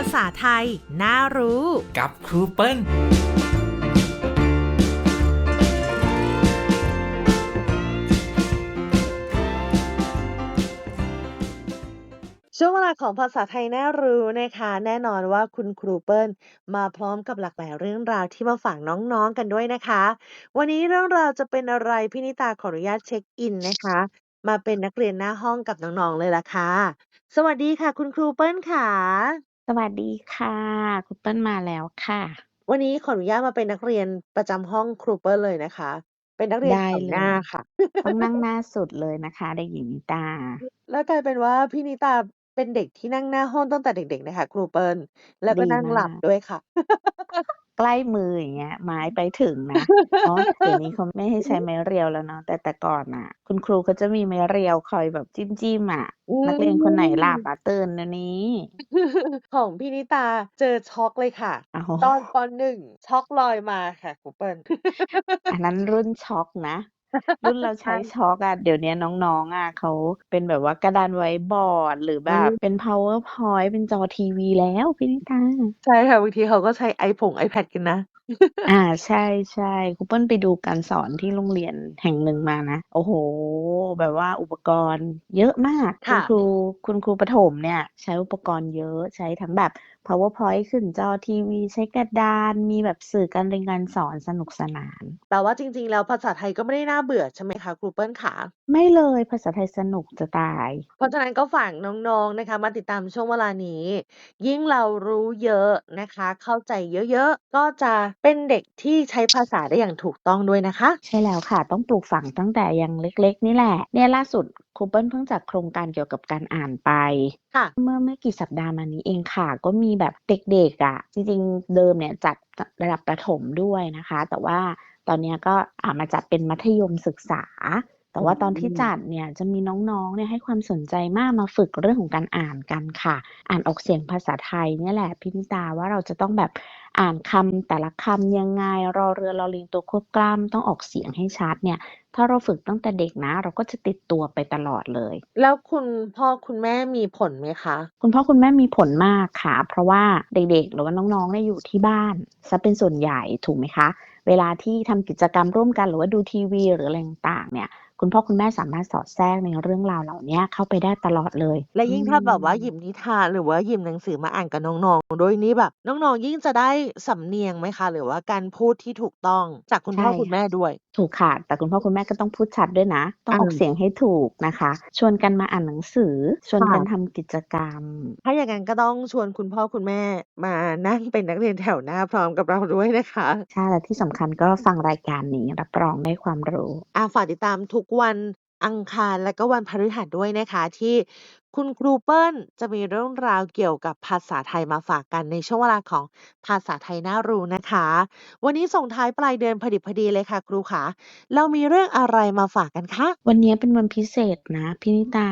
าษาไทย น่ารู้ กับครูเปิ้ลช่วงเวลาของภาษาไทยน่ารู้นะคะ แน่นอนว่าคุณครูเปิ้ลมาพร้อมกับหลากหลายเรื่องราวที่มาฝากน้องๆกันด้วยนะคะ วันนี้เรื่องราวจะเป็นอะไรพี่นิตาขออนุญาตเช็คอินนะคะ มาเป็นนักเรียนหน้าห้องกับน้องๆเลยล่ะค่ะ สวัสดีค่ะ คุณครูเปิ้ลค่ะส วัสดีค่ะคุณเปิ้ลมาแล้วค่ะ วันนี้ขออนุญาตมาเป็นนักเรียนประจำห้องครูเปิ้ลเลยนะคะ เป็นนักเรียนได้แถวเลหน้าย ค่ะ ต้องนั่งหน้าสุดเลยนะคะเด็กหญิงนิตา แล้วกลายเป็นว่าพี่นิตาเป็นเด็กที่นั่งหน้าห้องตั้งแต่เด็กๆนะคะครูเปิ้ล แล้วก็ดีนั่งหลับมากด้วยค่ะ ใกล้มืออย่างเงี้ย ไม้ไปถึงนะอ๋อเดี๋ยวนี้เขาไม่ให้ใช้ไม้เรียวแล้วเนาะแต่แต่ก่อนน่ะ คุณครูเขาจะมีไม้เรียวคอยแบบจิ้มจิ้มอะอืนักเรียนคนไหนหลับม อะตื่นเดี๋ยวนี้ของพี่นิตาเจอช็อกเลยค่ะ เอาตอนปหนึ่งช็อกลอยมาค่ะครูเปิ้ลอันนั้นรุ่นช็อกนะ รุ่นเราใช้ใช่ช็อกอะเดี๋ยวนี้น้องๆอะเขาเป็นแบบว่ากระดานไว้บอร์ด หรือแบอืบมเป็น powerpoint เป็นจอทีวีแล้วพี่นิตาใช่ค่ะบางทีเขาก็ใช้ไอผง iPad กันนะ อ่าใช่ใช่ครูเปิ้ลไปดูการสอนที่โรงเรียนแห่งหนึ่งมานะ โอ้โห แบบว่าอุปกรณ์เยอะมาก คุณค่ะครูคุณครูประถมเนี่ย ใช้อุปกรณ์เยอะใช้ทั้งแบบ powerpoint ขึ้นจอทีวีใช้กระดานมีแบบสื่อการเรียนการสอนสนุกสนาน แต่ว่าจริง ๆ แล้วภาษาไทยก็ไม่ได้น่าเบื่อใช่ไหมคะครูเปิ้ลค่ะไม่เลยภาษาไทยสนุกจะตาย เพราะฉะนั้นก็ฝากน้องๆนะคะ มาติดตามช่วงเวลานี้ ยิ่งเรารู้เยอะนะคะ เข้าใจเยอะๆ ก็จะเป็นเด็กที่ใช้ภาษาได้อย่างถูกต้องด้วยนะคะ ใช่แล้วค่ะ ต้องปลูกฝังตั้งแต่ยังเล็ก ๆ นี่แหละ เนี่ยล่าสุดค รูเปิ้ลเพิ่งจัดโครงการเกี่ยวกับการอ่านไป ค่ะ เมื่อไม่กี่สัปดาห์มานี้เองค่ะ ก็มีแบบเด็กๆอะ จริงๆ เดิมเนี่ยจัดระดับประถมด้วยนะคะ แต่ว่าตอนเนี้ยก็อ่ามาจัดเป็นมัธยมศึกษา แต่ว่าตอนที่อืมจัดเนี่ยจะมีน้องๆเนี่ยให้ความสนใจมากมาฝึกเรื่องของการอ่านกันค่ะ อ่านออกเสียงภาษาไทยเนี่ยแหละพินิตาว่าเราจะต้องแบบอ่านคำแต่ละคำยังไงรอเรือรอลิงตัวควบกล้ำต้องออกเสียงให้ชัดเนี่ย ถ้าเราฝึกตั้งแต่เด็กนะ เราก็จะติดตัวไปตลอดเลย แล้วคุณพ่อคุณแม่มีผลไหมคะ คุณพ่อคุณแม่มีผลมากค่ะ เพราะว่าเด็กๆ หรือว่าน้องๆเนี่ยอยู่ที่บ้านซะเป็นส่วนใหญ่ถูกไหมคะ เวลาที่ทำกิจกรรมร่วมกันหรือว่าดูทีวีหรืออะไรต่างๆเนี่ย คุณพ่อคุณแม่สามารถสอดแทรกในเรื่องราวเหล่านี้เข้าไปได้ตลอดเลย และยิ่งถ้าแบบว่าหอืยิมบนิทานหรือว่าหยิบหนังสือมาอ่านกับน้องๆด้วยนี่แบบน้องๆยิ่งจะได้สำเนียงไหมคะ หรือว่าการพูดที่ถูกต้องจากคุณใช่พ่อคุณแม่ค่ะด้วย ถูกค่ะ แต่คุณพ่อคุณแม่ก็ต้องพูดชัดด้วยนะ ต้องอาออกเสียงให้ถูกนะคะ ชวนกันมาอ่านหนังสือ ชวนค่ะกันทำกิจกรรม ถ้าอย่างนั้นก็ต้องชวนคุณพ่อคุณแม่มานั่งเป็นนักเรียนแถวหน้าพร้อมกับเราด้วยนะคะ ใช่และที่สำคัญก็ฟังรายการนี้รับรองได้ความรู้อาฝากติดตามทุกวันอังคารและก็วันพฤหัสด้วยนะคะ ที่คุณครูเปิ้ลจะมีเรื่องราวเกี่ยวกับภาษาไทยมาฝากกันในช่วงเวลาของภาษาไทยน่ารู้นะคะ วันนี้ส่งท้ายปลายเดือนพอดิบพอดีเลยค่ะ ครูคะเรามีเรื่องอะไรมาฝากกันคะ วันนี้เป็นวันพิเศษนะพินิตา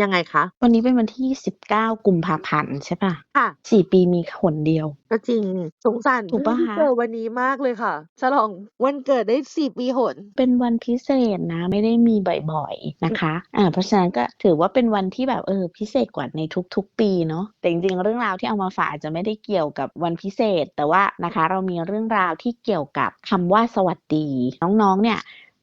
ยังไงคะวันนี้เป็นวันที่29กุมภาพันธ์ใช่ปะค่ะสี่ปีมีหนเดียว ก็จริงสงสารถูกเพื่อนปะที่คะเกิดวันนี้มากเลยค่ะ ฉลองวันเกิดได้สี่ปีหน เป็นวันพิเศษนะ ไม่ได้มีบ่อยๆนะคะ อ่าเพราะฉะนั้นก็ถือว่าเป็นวันที่แบบเออพิเศษกว่าในทุกๆ ปีเนาะแต่จริงๆเรื่องราวที่เอามาฝากอาจจะไม่ได้เกี่ยวกับวันพิเศษ แต่ว่านะคะเรามีเรื่องราวที่เกี่ยวกับคำว่าสวัสดี น้องๆเนี่ย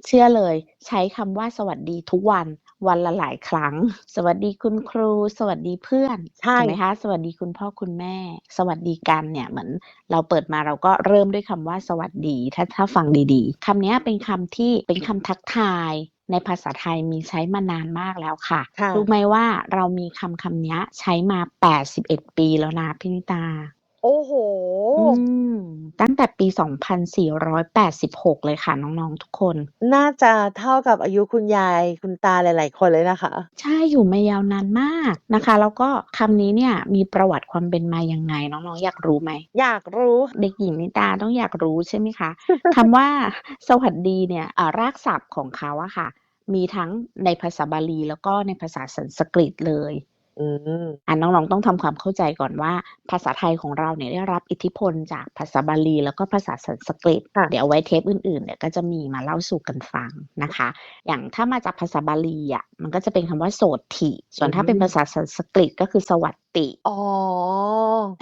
เชื่อเลยใช้คำว่าสวัสดีทุกวันวันละหลายครั้ง สวัสดีคุณครู สวัสดีเพื่อนใช่ถูกไหมคะ สวัสดีคุณพ่อคุณแม่ สวัสดีกันเนี่ยเหมือนเราเปิดมาเราก็เริ่มด้วยคำว่าสวัสดีถ้าถ้าฟังดีๆคำนี้เป็นคำที่เป็นคำทักทาย ในภาษาไทยมีใช้มานานมากแล้วค่ะค่ะ รู้ไหมว่าเรามีคำคำนี้ใช้มา 81 ปีแล้วนะพินิตา โอ้โหอืม ตั้งแต่ปี 2486 เลยค่ะ น้อง ๆ ทุกคน น่าจะเท่ากับอายุคุณยาย คุณตาหลาย ๆ คนเลยนะคะ ใช่ อยู่มายาวนานมากนะคะ แล้วก็คำนี้เนี่ยมีประวัติความเป็นมายังไง น้อง ๆ อยากรู้ไหม อยากรู้ เด็กหญิงนิตาต้องอยากรู้ใช่ไหมคะ คำว่า สวัสดีเนี่ย อ่า รากศัพท์ของเขาอะค่ะ มีทั้งในภาษาบาลี แล้วก็ในภาษาสันสกฤตเลย อืม อะน้อง ๆ ต้องทำความเข้าใจก่อนว่า ภาษาไทยของเราเนี่ยได้รับอิทธิพลจากภาษาบาลี แล้วก็ภาษาสันสกฤต ค่ะ เดี๋ยวเอาไว้เทปอื่นๆเนี่ยก็จะมีมาเล่าสู่กันฟังนะคะ อย่างถ้ามาจากภาษาบาลีอะมันก็จะเป็นคำว่าโสดถิส่วนถ้าเป็นภาษาสันสกฤตก็คือสวัส ติ อ๋อ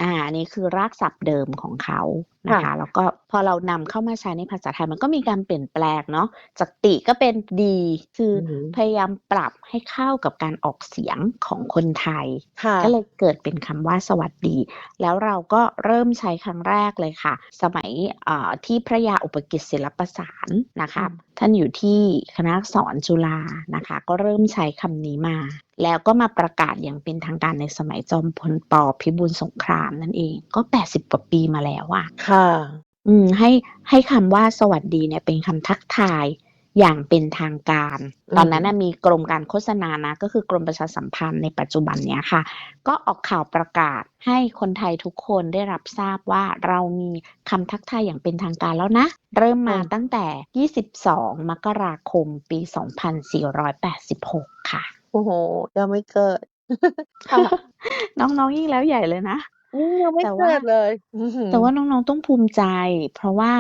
อ่าอันนี้คือรากศัพท์เดิมของเขานะคะค่ะแล้วก็พอเรานำเข้ามาใช้ในภาษาไทยมันก็มีการเปลี่ยนแปลงเนาะจากติก็เป็นดี คืออือหือพยายามปรับให้เข้ากับการออกเสียงของคนไทยค่ะก็เลยเกิดเป็นคำว่าสวัสดี แล้วเราก็เริ่มใช้ครั้งแรกเลยค่ะ สมัยเอ่อที่พระยาอุปกิจศิลปสารนะคะอืมท่านอยู่ที่คณะอักษรจุฬานะคะ ก็เริ่มใช้คำนี้มาแล้วก็มาประกาศอย่างเป็นทางการในสมัยจอมพลปพิบูลสงครามนั่นเอง ก็80กว่าปีมาแล้วอะค่ะ อืม ให้ให้คำว่าสวัสดีเนี่ยเป็นคำทักทายอย่างเป็นทางการอืมตอนนั้นนะมีกรมการโฆษณานะ ก็คือกรมประชาสัมพันธ์ในปัจจุบันเนี้ยค่ะ ก็ออกข่าวประกาศให้คนไทยทุกคนได้รับทราบว่าเรามีคำทักทายอย่างเป็นทางการแล้วนะ เริ่มมาตั้งแต่ 22 มกราคม ปี 2486 ค่ะ โอ้โหยังไม่เกิด ค่ะ น้อง ๆ ยิ่งแล้วใหญ่เลยนะนี่ยังไม่แต่ว่าเกิดเลย อื้อหือแต่ว่าน้อง ๆ ต้องภูมิใจ เพราะว่า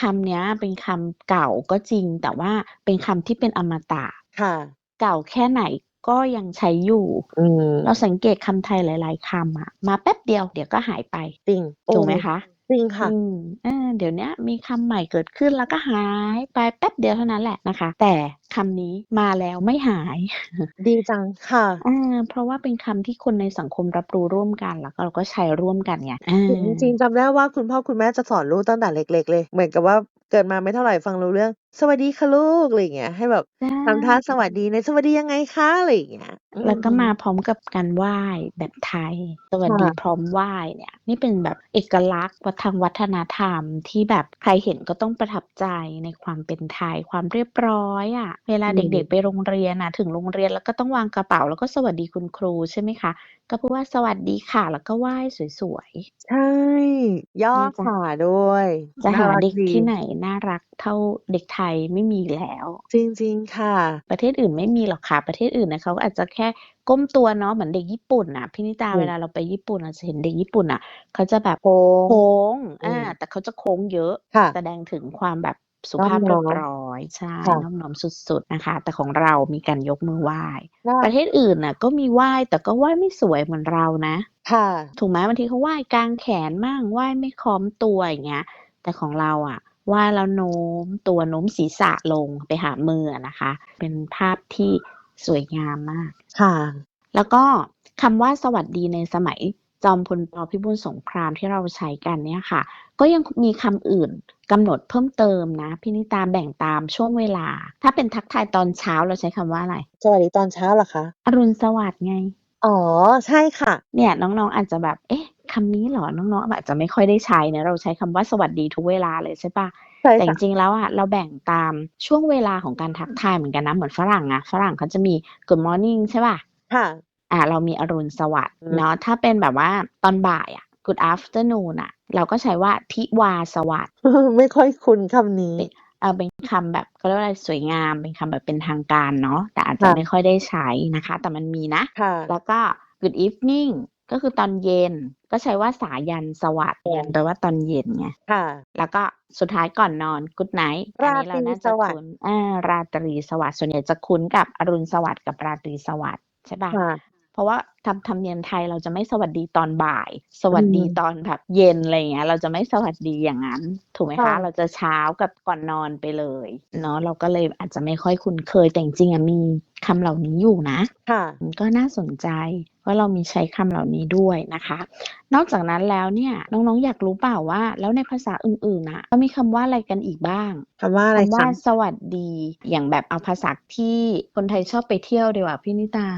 คำเนี้ยเป็นคำเก่าก็จริง แต่ว่าเป็นคำที่เป็นอมตะ ค่ะ เก่าแค่ไหนก็ยังใช้อยู่ อืมเราสังเกตคำไทยหลาย ๆ คำอะ มาแป๊บเดียวเดี๋ยวก็หายไป จริงถูกไหมโอ้คะ จริงค่ะอืมเออเดี๋ยวเนี้ยมีคำใหม่เกิดขึ้น แล้วก็หายไปแป๊บเดียวเท่านั้นแหละนะคะ แต่คำนี้มาแล้วไม่หาย ดีจัง ค่ะอ่าเพราะว่าเป็นคำที่คนในสังคมรับรู้ร่วมกัน แล้วก็เราก็ใช้ร่วมกันไงอ่าจริง ๆ จำได้ว่าคุณพ่อคุณแม่จะสอนลูกตั้งแต่เล็ก ๆ เลย เหมือนกับว่าเกิดมาไม่เท่าไหร่ฟังรู้เรื่อง สวัสดีค่ะลูก อะไรอย่างเงี้ย ให้แบบใช่ทำท่าสวัสดีใน สวัสดียังไงคะ อะไรอย่างเงี้ย อืแล้วก็มาพร้อมกับการไหว้แบบไทย สวัสดีค่ะ พร้อมไหว้เนี่ย นี่เป็นแบบเอกลักษณ์วัฒนวัฒนธรรมที่แบบใครเห็นก็ต้องประทับใจในความเป็นไทย ความเรียบร้อยอะ่ะเวลาเด็กๆไปโรงเรียนอะ ถึงโรงเรียนแล้วก็ต้องวางกระเป๋า แล้วก็สวัสดีคุณครู ใช่ไหมคะ ก็พูดว่า สวัสดีค่ะ แล้วก็ไหว้สวยใช่ ย่อนี่จะขาด้วยๆจะหาน่รัเด็กดี ที่ไหนน่ารักเท่าเด็กไทยไม่มีแล้ว จริงๆค่ะ ประเทศอื่นไม่มีหรอกค่ะ ประเทศอื่นนะเขาอาจจะแค่ก้มตัวเนาะเหมือนเด็กญี่ปุ่นน่ะพี่นิตาอืม เวลาเราไปญี่ปุ่นเราจะเห็นเด็กญี่ปุ่นอะเขาจะแบบโค้งโค้งอือ่าม แต่เขาจะโค้งเยอะ ค่ะ แสดงถึงความแบบสุนอบภาพน้เรีอยบม ร้อยใช่ค่ะ น้อมน้อมสุดๆนะคะ แต่ของเรามีการยกมือไหว้ น่าประเทศอื่นน่ะ ก็มีไหว้แต่ก็ไหว้ไม่สวยเหมือนเรานะ ค่ะ ถูกไหมบางทีเขาไหว้กลางแขนมั่งไหว้ไม่ค้อมตัวอย่างเงี้ย แต่ของเราอะ ไหว้แล้วโน้มตัวโน้มศีรษะลงไปหามืออะนะคะ เป็นภาพที่สวยงามมาก ค่ะ แล้วก็คำว่าสวัสดีในสมัยจอมพลปพิบูลสงครามที่เราใช้กันเนี่ยค่ะ ก็ยังมีคำอื่นกำหนดเพิ่มเติมนะพินิตาแบ่งตามช่วงเวลา ถ้าเป็นทักทายตอนเช้าเราใช้คำว่าอะไร สวัสดีตอนเช้าเหรอคะ อรุณสวัสดิ์ไง อ๋อ ใช่ค่ะ เนี่ยน้องๆอาจจะแบบ เอ๊ะ คำนี้เหรอ น้องๆอาจจะไม่ค่อยได้ใช้นะ เราใช้คำว่าสวัสดีทุกเวลาเลยใช่ปะใช่แต่จค่ะริงๆแล้วอะเราแบ่งตามช่วงเวลาของการทักทายเหมือนกันนะ เหมือนฝรั่งอะฝรั่งเขาจะมี good morning ใช่ป่ะค่ะอะเรามีอรุณสวัสดิ์อืมเนาะถ้าเป็นแบบว่าตอนบ่ายอะ good afternoon อะ เราก็ใช้ว่าทิวาสวัสดิ์ไม่ค่อยคุ้นคำนี้เออเป็นคำแบบเขาเรียกว่าอะไรสวยงามเป็นคำแบบเป็นทางการเนาะแต่อาจจะค่ะไม่ค่อยได้ใช้นะคะ แต่มันมีนะค่ะแล้วก็ good evening ก็คือตอนเย็นก็ใช้ว่าสายันสวัสดิ์อืมแปลว่าตอนเย็นไงค่ะ แล้วก็สุดท้ายก่อนนอน good night อันนี้เราน่าจะราตรีสวัสดิ์คุ้นอ่าราตรีสวัสดิ์ส่วนใหญ่จะคุ้นกับอรุณสวัสดิ์กับราตรีสวัสดิ์ใช่ปะค่ะเพราะว่าทำธรรมเนียมไทยเราจะไม่สวัสดีตอนบ่าย สวัสดีอืมตอนแบบเย็นอะไรอย่างเงี้ย เราจะไม่สวัสดีอย่างนั้น ถูกไหมคะค่ะเราจะเช้ากับก่อนนอนไปเลยเนาะเราก็เลยอาจจะไม่ค่อยคุ้นเคยแต่จริงๆอะมีคำเหล่านี้อยู่นะ ค่ะมันก็น่าสนใจ ว่าเรามีใช้คำเหล่านี้ด้วยนะคะ นอกจากนั้นแล้วเนี่ยน้องๆอยากรู้เปล่าว่า แล้วในภาษาอื่นๆนะเขามีคำว่าอะไรกันอีกบ้างคำว่าอะไรคำว่าคะสวัสดีอย่างแบบเอาภาษาที่คนไทยชอบไปเที่ยวดีกว่าพี่นิตา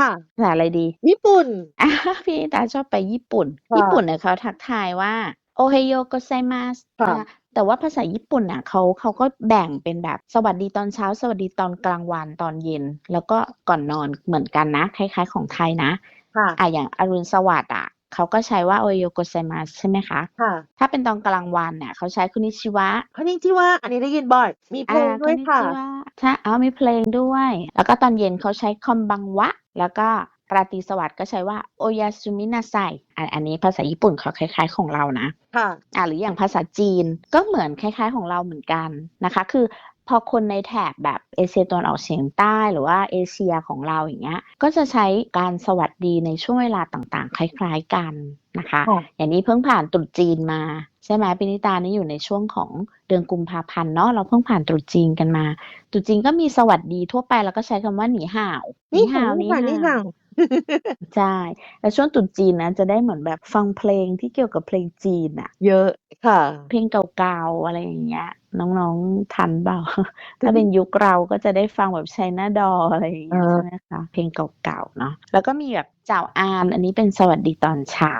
ค่ะภาษาอะไรดี ญี่ปุ่นอะพี่นิตาชอบไปญี่ปุ่นค่ะญี่ปุ่นเนี่ยเขาทักทายว่า โอเฮโยโกไซมาสค่แต่ว่าภาษาญี่ปุ่นน่ะเขาเขาก็แบ่งเป็นแบบสวัสดีตอนเช้า สวัสดีตอนกลางวันตอนเย็น แล้วก็ก่อนนอนเหมือนกันนะ คล้าย ๆ ของไทยนะค่ะอะอย่างอรุณสวัสดิ์อะเขาก็ใช้ว่าโอเฮโยโกไซมาสใช่ไหมคะค่ะ ถ้าเป็นตอนกลางวันเนี่ยเขาใช้คุนิชิวะคุนิชิวะอันนี้ได้ยินบ่อย มีเพลงด้วยค่ะใช่เอามีเพลงด้วย แล้วก็ตอนเย็นเขาใช้คอมบังวะ แล้วก็ ราตรีสวัสดิ์ก็ใช้ว่าโอยาสุมินาไซอันอันนี้ภาษาญี่ปุ่นเขาคล้าย ๆ ของเรานะค่ะอ่าหรืออย่างภาษาจีนก็เหมือนคล้าย ๆ ของเราเหมือนกันนะคะ คือพพอคนในแถบแบบเอเชียตะวันออกเฉียงใต้หรือว่าเอเชียของเราอย่างเงี้ยก็จะใช้การสวัสดีในช่วงเวลาต่างๆ คล้าย ๆกันนะคะค่ะอย่างนี้เพิ่งผ่านตรุษจีนมา ใช่ไหมปินิตานี่อยู่ในช่วงของเดือนกุมภาพันธ์เนาะเราเพิ่งผ่านตรุษจีนกันมาตรุษจีนก็มีสวัสดีทั่วไปแล้วก็ใช้คำว่าหนีห่าวนี่ห่าห่าววนี่ห่าวนี่ห่าว ใช่ แล้วช่วงตรุษจีนนะ จะได้เหมือนแบบฟังเพลงที่เกี่ยวกับเพลงจีนอะเยอะค่ะ เพลงเก่าๆ อะไรอย่างเงี้ย น้อง ๆ ทันเปล่า ถ้าเป็นยุคเราก็จะได้ฟังแบบไชน่าดออะไรอย่างเงี้ยเออใช่ไหมคะ เพลงเก่าๆ เนาะ แล้วก็มีแบบเจ้าอาน อันนี้เป็นสวัสดีตอนเช้า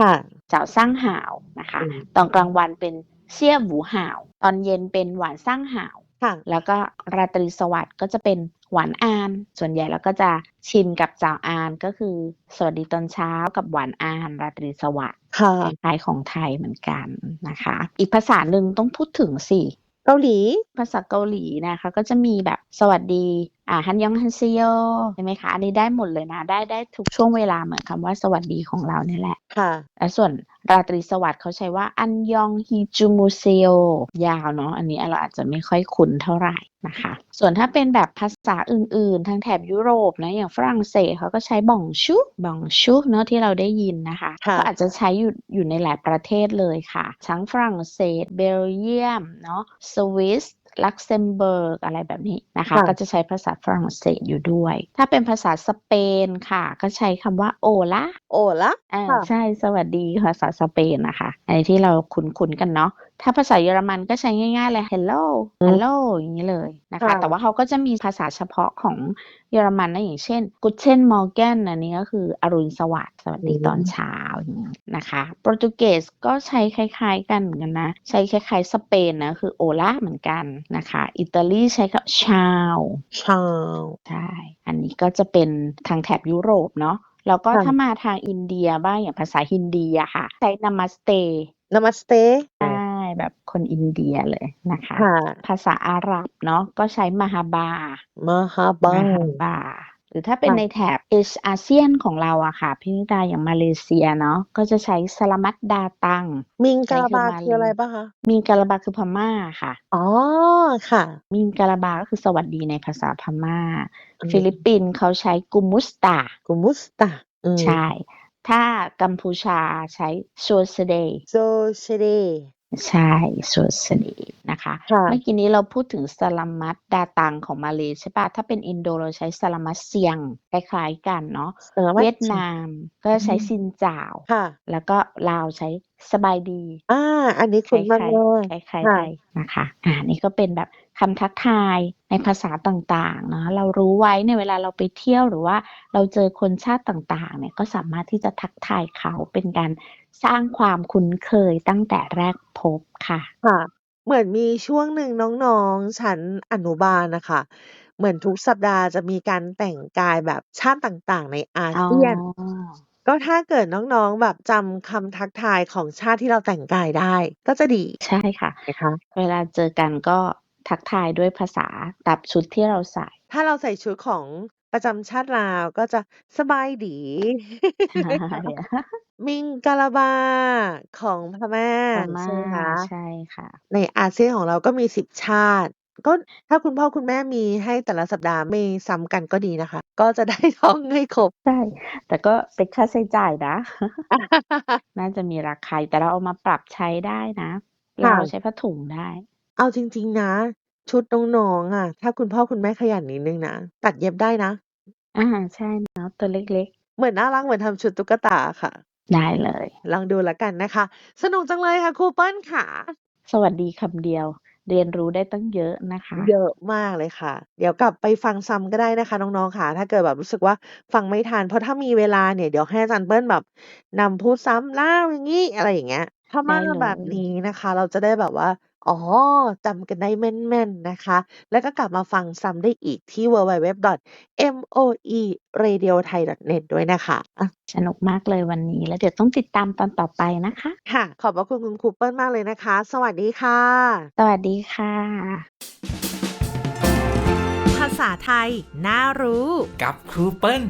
ค่ะ เจ้าสร้างห่าวนะคะอืมตอนกลางวันเป็นเสี่ยหวูห่าว ตอนเย็นเป็นหวานสร้างห่าว ค่ะ แล้วก็ราตรีสวัสดิ์ก็จะเป็นหวานอาน ส่วนใหญ่เราก็จะชินกับเจ้าอานก็คือ สวัสดีตอนเช้ากับหวานอาน ราตรีสวัสดิ์ค่ะคล้ายๆของไทยเหมือนกันนะคะ อีกภาษาหนึ่งต้องพูดถึงสิเกาหลี ภาษาเกาหลีนะคะ ก็จะมีแบบสวัสดี อ่าฮันยองฮันเซโยใช่ไหมคะ อันนี้ได้หมดเลยนะ ได้ได้ทุกช่วงเวลาเหมือนคำว่าสวัสดีของเราเนี่ยแหละ ค่ะและส่วนราตรีสวัสดิ์เขาใช้ว่าอันยองฮิจูมูเซโยาวเนาะอันนี้เราอาจจะไม่ค่อยคุ้นเท่าไหร่นะคะ ส่วนถ้าเป็นแบบภาษาอื่นๆ ทางแถบยุโรปนะอย่างฝรั่งเศสเขาก็ใช้บ่องชุบ่องชุเนาะที่เราได้ยินนะคะค่ะก็อาจจะใช้อยู่อยู่ในหลายประเทศเลยค่ะ ทั้งฝรั่งเศส เบลเยียมเนาะสวิส ลักเซมเบิร์กอะไรแบบนี้นะคะค่ะก็จะใช้ภาษาฝรั่งเศสอยู่ด้วย ถ้าเป็นภาษาสเปนค่ะ ก็ใช้คำว่าโอลาโอละอ่าค่ะใช่สวัสดีภาษาสเปนนะคะอันนี้ที่เราคุ้นๆกันเนาะ ถ้าภาษาเยอรมันก็ใช้ง่ายๆเลย hello อืม hello อย่างนี้เลยนะคะค่ะแต่ว่าเขาก็จะมีภาษาเฉพาะของเยอรมันนะอย่างเช่น guten morgen อันนี้ก็คืออรุณสวัสดิ์สวัสดีตอนเช้าอย่างนี้นะคะ โปรตุเกสก็ใช้คล้ายๆกันเหมือนกันนะ ใช้คล้ายๆสเปนนะคือโอลาเหมือนกันนะคะ อิตาลีใช้กับชาวชาวใช่ อันนี้ก็จะเป็นทางแถบยุโรปเนาะ แล้วก็ค่ะถ้ามาทางอินเดียบ้างอย่างภาษาฮินดีอะค่ะ ใช้นามาสเตนามัสเตใช่ แบบคนอินเดียเลยนะคะ ค่ะ ภาษาอาหรับเนาะก็ใช้มหาบามหาบัมงหาบาหรือถ้าเป็นค่ะ ในแถบเอเชียอาเซียนของเราอะค่ะพี่นิดาอย่างมาเลเซียเนาะก็จะใช้สลามัดดาตัง มิงกาลาบาใช่คือมาคืออะไรเลยบ้างคะ มีกาลาบาคือพม่าค่ะ อ๋อ ค่ะ มีกาลาบาก็คือสวัสดีในภาษาพม่า อืม ฟิลิปปินส์เขาใช้กุมุสตา กุมุสตาอืมใช่ ถ้ากัมพูชาใช้ชัวสเดย์โซเชเด ใช่ สุดสนิท นะคะ ค่ะ เมื่อกี้นี้เราพูดถึงสลามัดดาตังของมาเลใช่ปะถ้าเป็นอินโดเราใช้สลามัดเซียงคล้ายๆกันเนาะสารวัตรเวียดนามก็ใช้อืมซินจ่าว ค่ะ แล้วก็ลาวใช้สบายดี อ่า อันนี้คคุณมากล้ายเลยๆคล้ายๆไทค่ะยนะคะ อ่า นี่ก็เป็นแบบคำทักทายในภาษาต่างๆเนาะ เรารู้ไว้ในยเวลาเราไปเที่ยวหรือว่าเราเจอคนชาติต่างๆ เนี่ยก็สามารถที่จะทักทายเขาเป็นการสร้างความคุ้นเคยตั้งแต่แรกพบค่ะ ค่ะ เหมือนมีช่วงหนึ่งน้องๆ ชั้นอนุบาลนะคะ เหมือนทุกสัปดาห์จะมีการแต่งกายแบบชาติต่างๆ ในอาอ๋อ เซียน ก็ถ้าเกิดน้องๆ แบบจำคำทักทายของชาติที่เราแต่งกายได้ ก็จะดีใช่ค่ะ นะคะ เวลาเจอกันก็ทักทายด้วยภาษาตับชุดที่เราใส่ ถ้าเราใส่ชุดของประจำชาติลาวก็จะสบายดี ใช่ มิงกาลาบา ของพม่า พม่าใช่ไหมคะ ใช่ค่ะ ในอาเซียนของเราก็มีสิบชาติ ก็ถ้าคุณพ่อคุณแม่มีให้แต่ละสัปดาห์ไม่ซ้ำกันก็ดีนะคะ ก็จะ ได้ท่องให้ครบ ใช่ แต่ก็เป็นค่าใช้จ่ายนะ น่าจะมีราคาแต่เราเอามาปรับใช้ได้นะค่ะเราใช้ผ้าถุงได้ เอาจริง ๆ นะ ชุดน้อง ๆอะถ้าคุณพ่อคุณแม่ขยันนิดนึงนะ ตัดเย็บได้นะอ่าใช่เนาะ ตัวเล็กเหมือนน่ารัก เหมือนทำชุดตุ๊กตาค่ะๆ ได้เลย ลองดูแล้วกันนะคะ สนุกจังเลยค่ะครูเปิ้ลค่ะ สวัสดีคำเดียว เรียนรู้ได้ตั้งเยอะนะคะ เยอะมากเลยค่ะ เดี๋ยวกลับไปฟังซ้ำก็ได้นะคะ น้องๆค่ะ ถ้าเกิดแบบรู้สึกว่าฟังไม่ทันเพราะถ้ามีเวลาเนี่ยเดี๋ยวให้อาจารย์เปิ้ลแบบนำพูดซ้ำเล่าอย่างนี้อะไรอย่างเงี้ยถ้ามาได้เลยแบบนี้นะคะ เราจะได้แบบว่า อ๋อ จำกันได้แม่น ๆ นะคะ แล้วก็กลับมาฟังซ้ำได้อีกที่ www.moeradiothai.net ด้วยนะคะอะสนุกมากเลยวันนี้ แล้วเดี๋ยวต้องติดตามตอนต่อไปนะคะ ค่ะ ขอบพระคุณคุณครูเปิ้ลมากเลยนะคะ สวัสดีค่ะ สวัสดีค่ะ ภาษาไทย น่ารู้ กับครูเปิ้ล